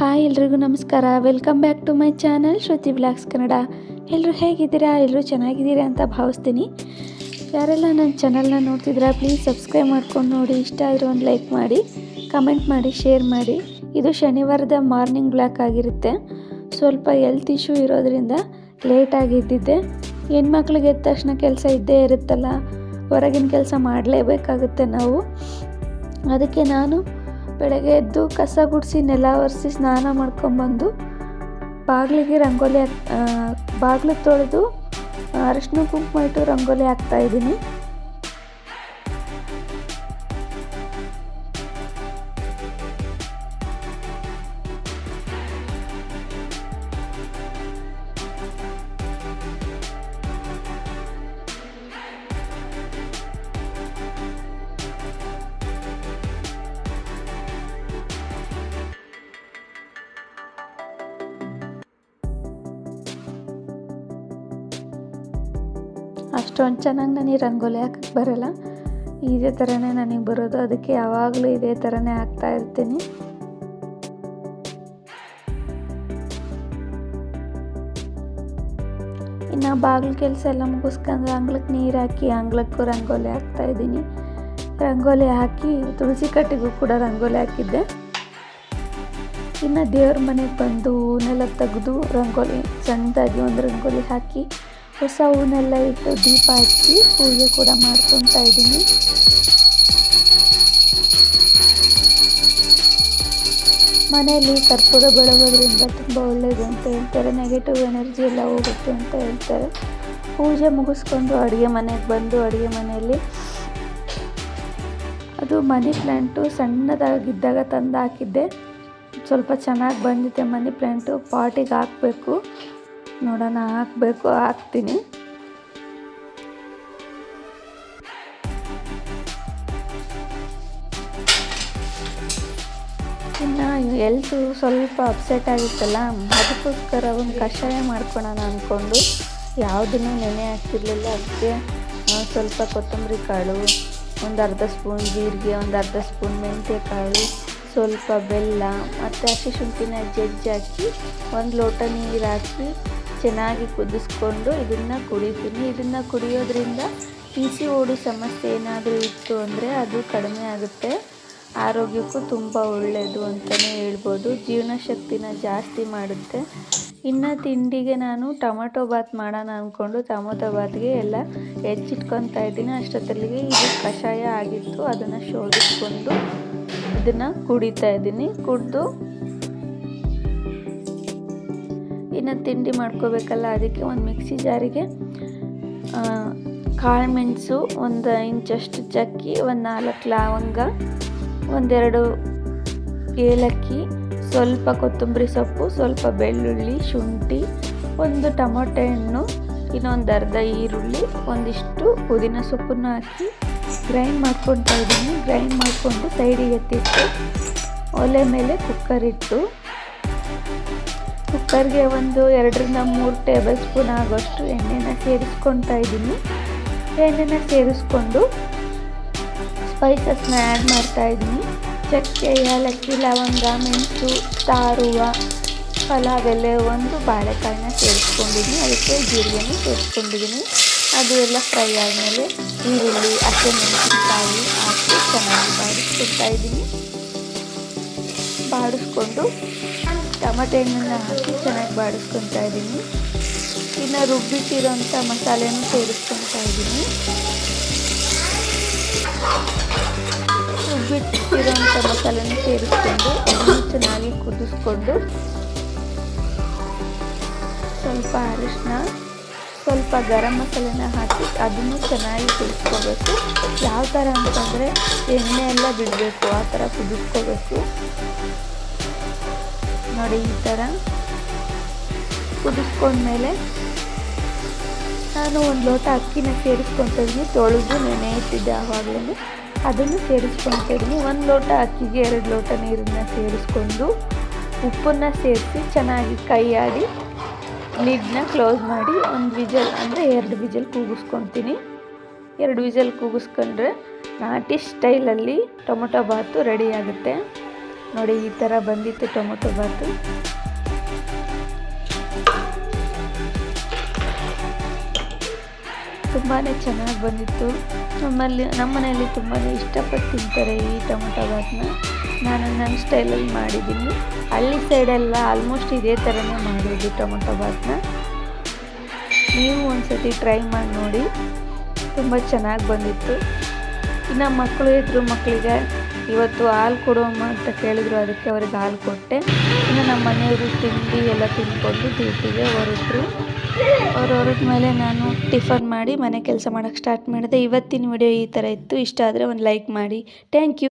Hi, ಎಲ್ರಿಗೂ ನಮಸ್ಕಾರ. Welcome back to my channel Shruti blogs Kannada ಎಲ್ಲರೂ ಹೇಗಿದ್ದೀರಾ? ಎಲ್ಲರೂ ಚೆನ್ನಾಗಿದ್ದೀರಾ ಅಂತ ಭಾವಿಸ್ತೀನಿ. ಯಾರೆಲ್ಲ ನನ್ನ ಚಾನಲ್ನ ನೋಡ್ತಿದ್ದೀರಾ ಪ್ಲೀಸ್ ಸಬ್ಸ್ಕ್ರೈಬ್ ಮಾಡ್ಕೊಂಡು ನೋಡಿ. ಇಷ್ಟ ಆದರೆ ಒಂದು ಲೈಕ್ ಮಾಡಿ ಕಮೆಂಟ್ ಮಾಡಿ ಶೇರ್ ಮಾಡಿ. ಇದು ಶನಿವಾರದ ಮಾರ್ನಿಂಗ್ ಬ್ಲಾಕ್ ಆಗಿರುತ್ತೆ. ಸ್ವಲ್ಪ ಹೆಲ್ತ್ ಇಶ್ಯೂ ಇರೋದ್ರಿಂದ ಲೇಟಾಗಿ ಇದ್ದಿದ್ದೆ. ಹೆಣ್ಮಕ್ಳಿಗೆ ಎದ್ದ ತಕ್ಷಣ ಕೆಲಸ ಇದ್ದೇ ಇರುತ್ತಲ್ಲ, ಹೊರಗಿನ ಕೆಲಸ ಮಾಡಲೇಬೇಕಾಗುತ್ತೆ ನಾವು. ಅದಕ್ಕೆ ನಾನು ಬೆಳಗ್ಗೆ ಎದ್ದು ಕಸ ಗುಡಿಸಿ ನೆಲ ಒರೆಸಿ ಸ್ನಾನ ಮಾಡ್ಕೊಂಬಂದು ಬಾಗಿಲಿಗೆ ರಂಗೋಲಿ ಹಾಕ್ ಬಾಗಿಲು ತೊಳೆದು ಅರಶಿನ ಕುಂಕುಮ ಇಟ್ಟು ರಂಗೋಲಿ ಹಾಕ್ತಾ ಅಷ್ಟೊಂದು ಚೆನ್ನಾಗಿ ನನಗೆ ರಂಗೋಲಿ ಹಾಕಕ್ಕೆ ಬರಲ್ಲ. ಇದೇ ಥರನೇ ನನಗೆ ಬರೋದು. ಅದಕ್ಕೆ ಯಾವಾಗಲೂ ಇದೇ ಥರನೇ ಹಾಕ್ತಾ ಇರ್ತೀನಿ. ಇನ್ನು ಬಾಗಿಲು ಕೆಲಸ ಎಲ್ಲ ಮುಗಿಸ್ಕೊಂಡು ಅಂಗ್ಳಕ್ಕೆ ನೀರು ಹಾಕಿ ಅಂಗ್ಳಕ್ಕೂ ರಂಗೋಲಿ ಹಾಕ್ತಾ ಇದ್ದೀನಿ. ರಂಗೋಲಿ ಹಾಕಿ ತುಳಸಿ ಕಟ್ಟಿಗೂ ಕೂಡ ರಂಗೋಲಿ ಹಾಕಿದ್ದೆ. ಇನ್ನು ದೇವ್ರ ಮನೆಗೆ ಬಂದು ಹೂನೆಲ್ಲ ತೆಗೆದು ರಂಗೋಲಿ, ಸಣ್ಣದಾಗಿ ಒಂದು ರಂಗೋಲಿ ಹಾಕಿ ಹೊಸ ಹೂನೆಲ್ಲ ಇಟ್ಟು ದೀಪ ಹಚ್ಚಿ ಪೂಜೆ ಕೂಡ ಮಾಡ್ಕೊತಾ ಇದ್ದೀನಿ. ಮನೆಯಲ್ಲಿ ಕರ್ಪೂರ ಬೆಳಗೋದ್ರಿಂದ ತುಂಬ ಒಳ್ಳೆಯದು ಅಂತ ಹೇಳ್ತಾರೆ. ನೆಗೆಟಿವ್ ಎನರ್ಜಿ ಎಲ್ಲ ಹೋಗುತ್ತೆ ಅಂತ ಹೇಳ್ತಾರೆ. ಪೂಜೆ ಮುಗಿಸ್ಕೊಂಡು ಅಡುಗೆ ಮನೆಗೆ ಬಂದು ಅಡುಗೆ ಮನೆಯಲ್ಲಿ. ಅದು ಮನಿ ಪ್ಲ್ಯಾಂಟು ಸಣ್ಣದಾಗಿದ್ದಾಗ ತಂದು ಹಾಕಿದ್ದೆ. ಸ್ವಲ್ಪ ಚೆನ್ನಾಗಿ ಬಂದಿದೆ ಮನಿ ಪ್ಲ್ಯಾಂಟು ಪಾಟಿಗೆ ಹಾಕಬೇಕು. ನೋಡೋಣ, ಹಾಕಬೇಕು, ಹಾಕ್ತೀನಿ. ಇನ್ನು ಎಲ್ತು ಸ್ವಲ್ಪ ಅಪ್ಸೆಟ್ ಆಗಿತ್ತಲ್ಲ, ಅದಕ್ಕೋಸ್ಕರ ಒಂದು ಕಷಾಯ ಮಾಡ್ಕೊಳೋಣ ಅಂದ್ಕೊಂಡು ಯಾವುದನ್ನು ನೆನೆ ಹಾಕ್ತಿರ್ಲಿಲ್ಲ ಅದಕ್ಕೆ ಸ್ವಲ್ಪ ಕೊತ್ತಂಬರಿ ಕಾಳು, ಒಂದು ಅರ್ಧ ಸ್ಪೂನ್ ಜೀರಿಗೆ, ಒಂದು ಅರ್ಧ ಸ್ಪೂನ್ ಮೆಂತ್ಯ ಕಾಳು ಸ್ವಲ್ಪ ಬೆಲ್ಲ, ಮತ್ತು ಹಸಿ ಶುಂಠಿನ ಜಜ್ಜಿ ಹಾಕಿ, ಒಂದು ಲೋಟ ನೀರು ಹಾಕಿ ಚೆನ್ನಾಗಿ ಕುದಿಸ್ಕೊಂಡು ಇದನ್ನು ಕುಡಿತೀನಿ. ಇದನ್ನು ಕುಡಿಯೋದ್ರಿಂದ ಪಿ ಸಿ ಓಡಿ ಸಮಸ್ಯೆ ಏನಾದರೂ ಇತ್ತು ಅಂದರೆ ಅದು ಕಡಿಮೆ ಆಗುತ್ತೆ. ಆರೋಗ್ಯಕ್ಕೂ ತುಂಬ ಒಳ್ಳೆಯದು ಅಂತಲೇ ಹೇಳ್ಬೋದು. ಜೀರ್ಣಶಕ್ತಿನ ಜಾಸ್ತಿ ಮಾಡುತ್ತೆ. ಇನ್ನು ತಿಂಡಿಗೆ ನಾನು ಟೊಮೊಟೊ ಬಾತ್ ಮಾಡೋಣ ಅಂದ್ಕೊಂಡು ಟೊಮೊಟೊ ಬಾತ್ಗೆ ಎಲ್ಲ ಹೆಚ್ಚಿಟ್ಕೊತಾ ಇದ್ದೀನಿ. ಅಷ್ಟೊತ್ತಲ್ಲಿಗೆ ಇದು ಕಷಾಯ ಆಗಿತ್ತು. ಅದನ್ನು ಶೋಧಿಸ್ಕೊಂಡು ಇದನ್ನು ಕುಡಿತಾ ಇದ್ದೀನಿ. ಕುಡಿದು ಇನ್ನು ತಿಂಡಿ ಮಾಡ್ಕೋಬೇಕಲ್ಲ, ಅದಕ್ಕೆ ಒಂದು ಮಿಕ್ಸಿ ಜಾರಿಗೆ ಕಾಳು ಮೆಣಸು, ಒಂದು ಇಂಚಷ್ಟು ಚಕ್ಕಿ, ಒಂದು ನಾಲ್ಕು ಲವಂಗ ಒಂದೆರಡು ಏಲಕ್ಕಿ, ಸ್ವಲ್ಪ ಕೊತ್ತಂಬರಿ ಸೊಪ್ಪು, ಸ್ವಲ್ಪ ಬೆಳ್ಳುಳ್ಳಿ, ಶುಂಠಿ, ಒಂದು ಟೊಮೊಟೊ ಹಣ್ಣು, ಇನ್ನೊಂದು ಅರ್ಧ ಈರುಳ್ಳಿ, ಒಂದಿಷ್ಟು ಪುದೀನ ಸೊಪ್ಪನ್ನು ಹಾಕಿ ಗ್ರೈಂಡ್ ಮಾಡ್ಕೊತಾ ಇದ್ದೀನಿ. ಗ್ರೈಂಡ್ ಮಾಡಿಕೊಂಡು ಸೈಡಿಗೆ ಎತ್ತಿಟ್ಟು, ಒಲೆ ಮೇಲೆ ಕುಕ್ಕರ್ ಇಟ್ಟು ಕುಕ್ಕರ್ಗೆ ಒಂದು ಎರಡರಿಂದ ಮೂರು ಟೇಬಲ್ ಸ್ಪೂನ್ ಆಗೋಷ್ಟು ಎಣ್ಣೆನ ಸೇರಿಸ್ಕೊತಾ ಇದ್ದೀನಿ. ಎಣ್ಣೆನ ಸೇರಿಸ್ಕೊಂಡು ಸ್ಪೈಸಸ್ನ ಆ್ಯಡ್ ಮಾಡ್ತಾಯಿದ್ದೀನಿ ಚಕ್ಕೆ, ಏಲಕ್ಕಿ, ಲವಂಗ, ಮೆಣಸು, ತಾರುವ ಪಲಾವ್ ಎಲೆ ಒಂದು ಬಾಳೆಕಾಯಿನ ಸೇರಿಸ್ಕೊಂಡಿದ್ದೀನಿ. ಅದಕ್ಕೆ ಜೀರಿಗೆನೂ ಸೇರಿಸ್ಕೊಂಡಿದ್ದೀನಿ. ಅದು ಎಲ್ಲ ಫ್ರೈ ಆದಮೇಲೆ ಈರುಳ್ಳಿ, ಹಸಿಮೆಣಸಿನಕಾಯಿ ಹಾಕಿ ಚೆನ್ನಾಗಿ ಬಾಡಿಸ್ಕೊತಾ ಇದ್ದೀನಿ. ಬಾಡಿಸ್ಕೊಂಡು ಟೊಮಟೊ ಹಣ್ಣನ್ನು ಹಾಕಿ ಚೆನ್ನಾಗಿ ಬಾಡಿಸ್ಕೊತಾ ಇದ್ದೀನಿ ಇನ್ನು ರುಬ್ಬಿಟ್ಟಿರೋಂಥ ಮಸಾಲೆನೂ ಸೇರಿಸ್ಕೊತಾ ಇದ್ದೀನಿ ರುಬ್ಬಿಟ್ಟಿರೋಂಥ ಮಸಾಲೆನೂ ಸೇರಿಸ್ಕೊಂಡು ಅದನ್ನು ಚೆನ್ನಾಗಿ ಕುದಿಸ್ಕೊಂಡು ಸ್ವಲ್ಪ ಅರಿಶಿನ ಸ್ವಲ್ಪ ಗರಂ ಮಸಾಲೆನ ಹಾಕಿ ಅದನ್ನು ಚೆನ್ನಾಗಿ ಕುದಿಸ್ಕೋಬೇಕು. ಯಾವ ಥರ ಅಂತಂದರೆ ಎಣ್ಣೆ ಎಲ್ಲ ಬಿಡಬೇಕು, ಆ ಥರ ಕುದಿಸ್ಕೋಬೇಕು. ನೋಡಿ ಈ ಥರ ಕುದಿಸ್ಕೊಂಡ್ಮೇಲೆ ನಾನು ಒಂದು ಲೋಟ ಅಕ್ಕಿನ ಸೇರಿಸ್ಕೊತಾ ಇದ್ದೀನಿ ತೊಳೆದು ನೆನೆ ಇಟ್ಟಿದ್ದೆ ಆವಾಗಲೇ ಅದನ್ನು ಸೇರಿಸ್ಕೊತಾ ಇದ್ದೀನಿ ಒಂದು ಲೋಟ ಅಕ್ಕಿಗೆ ಎರಡು ಲೋಟ ನೀರನ್ನು ಸೇರಿಸ್ಕೊಂಡು ಉಪ್ಪನ್ನು ಸೇರಿಸಿ ಚೆನ್ನಾಗಿ ಕೈ ಲಿಡ್ನ ಕ್ಲೋಸ್ ಮಾಡಿ ಒಂದು ವಿಜಲ್, ಅಂದರೆ ಎರಡು ವಿಜಲ್ ಕೂಗಿಸ್ಕೊತೀನಿ. ಎರಡು ವಿಜಲ್ ಕೂಗಿಸ್ಕೊಂಡ್ರೆ ನಾಟಿ ಸ್ಟೈಲಲ್ಲಿ ಟೊಮೊಟೊ ಬಾತು ರೆಡಿ ಆಗುತ್ತೆ. ನೋಡಿ, ಈ ಥರ ಬಂದಿತ್ತು ಟೊಮೊಟೊ ಬಾತು. ತುಂಬಾ ಚೆನ್ನಾಗಿ ಬಂದಿತ್ತು. ನಮ್ಮಲ್ಲಿ ನಮ್ಮ ಮನೆಯಲ್ಲಿ ತುಂಬಾ ಇಷ್ಟಪಟ್ಟು ತಿಂತಾರೆ ಈ ಟೊಮೊಟೊ ಬಾತನ್ನ ನಾನು ನನ್ನ ಸ್ಟೈಲಲ್ಲಿ ಮಾಡಿದ್ದೀನಿ. ಹಳ್ಳಿ ಸೈಡೆಲ್ಲ ಆಲ್ಮೋಸ್ಟ್ ಇದೇ ಥರನೇ ಮಾಡೋದು ಟೊಮೊಟೊ ಬಾತನ್ನ ನೀವು ಒಂದ್ಸತಿ ಟ್ರೈ ಮಾಡಿ ನೋಡಿ. ತುಂಬ ಚೆನ್ನಾಗಿ ಬಂದಿತ್ತು. ಇನ್ನು ಮಕ್ಕಳು ಇದ್ದರು ಮಕ್ಕಳಿಗೆ ಇವತ್ತು ಹಾಲು ಕೊಡೋಮ್ಮ ಅಂತ ಕೇಳಿದ್ರು, ಅದಕ್ಕೆ ಅವ್ರಿಗೆ ಹಾಲು ಕೊಟ್ಟೆ. ಇನ್ನು ನಮ್ಮ ಮನೆಯವರು ತಿಂಡಿ ಎಲ್ಲ ತಿಂದ್ಕೊಂಡು ಡ್ಯೂಟಿಗೆ ಹೊರಟರು. ಅವ್ರು ಹೊರಟ ಮೇಲೆ ನಾನು ಟಿಫನ್ ಮಾಡಿ ಮನೆ ಕೆಲಸ ಮಾಡೋಕ್ಕೆ ಸ್ಟಾರ್ಟ್ ಮಾಡಿದೆ. ಇವತ್ತಿನ ವಿಡಿಯೋ ಈ ಥರ ಇತ್ತು. ಇಷ್ಟ ಆದರೆ ಒಂದು ಲೈಕ್ ಮಾಡಿ. Thank you